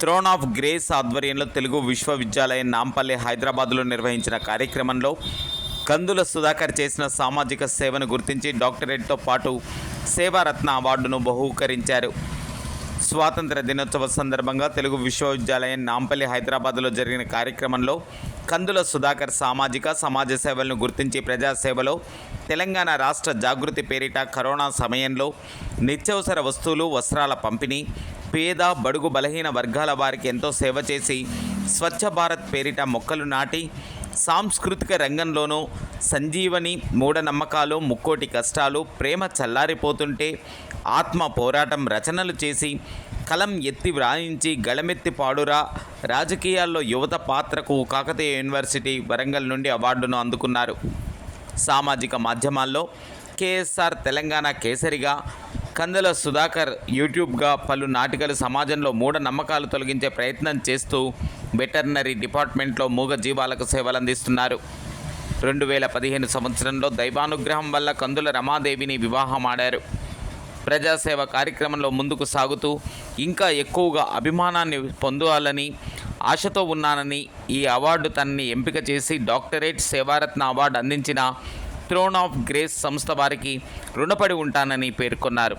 Throne of grace ఆధ్వర్యంలో తెలుగు విశ్వవిద్యాలయం నాంపల్లి హైదరాబాద్లో నిర్వహించిన కార్యక్రమంలో కందుల సుధాకర్ చేసిన సామాజిక సేవను గుర్తించి డాక్టరేట్తో పాటు సేవారత్న అవార్డును బహూకరించారు. స్వాతంత్ర దినోత్సవ సందర్భంగా తెలుగు విశ్వవిద్యాలయం నాంపల్లి హైదరాబాద్లో జరిగిన కార్యక్రమంలో కందుల సుధాకర్ సామాజిక సమాజ సేవలను గుర్తించి ప్రజాసేవలో తెలంగాణ రాష్ట్ర జాగృతి పేరిట కరోనా సమయంలో నిత్యావసర వస్తువులు వస్త్రాల పంపిణీ పేద బడుగు బలహీన వర్గాల వారికి ఎంతో సేవ చేసి స్వచ్ఛ భారత్ పేరిట మొక్కలు నాటి సాంస్కృతిక రంగంలోనూ సంజీవని మూఢనమ్మకాలు ముక్కోటి కష్టాలు ప్రేమ చల్లారిపోతుంటే ఆత్మ పోరాటం రచనలు చేసి కలం ఎత్తి వ్రాయించి గళమెత్తి పాడురా. రాజకీయాల్లో యువత పాత్రకు కాకతీయ యూనివర్సిటీ వరంగల్ నుండి అవార్డును అందుకున్నారు. సామాజిక మాధ్యమాల్లో కేఎస్ఆర్ తెలంగాణ కేసరిగా కందుల సుధాకర్ యూట్యూబ్గా పలు నాటికలు సమాజంలో మూఢ నమ్మకాలు తొలగించే ప్రయత్నం చేస్తూ వెటర్నరీ డిపార్ట్మెంట్లో మూగ జీవాలకు సేవలందిస్తున్నారు. రెండు వేల పదిహేను సంవత్సరంలో దైవానుగ్రహం వల్ల కందుల రమాదేవిని వివాహమాడారు. ప్రజాసేవ కార్యక్రమంలో ముందుకు సాగుతూ ఇంకా ఎక్కువగా అభిమానాన్ని పొందాలని ఆశతో ఉన్నానని ఈ అవార్డు తనని ఎంపిక చేసి డాక్టరేట్ సేవారత్న అవార్డు అందించిన థ్రోన్ ఆఫ్ గ్రేస్ సంస్థ వారికి రుణపడి ఉంటానని పేర్కొన్నారు.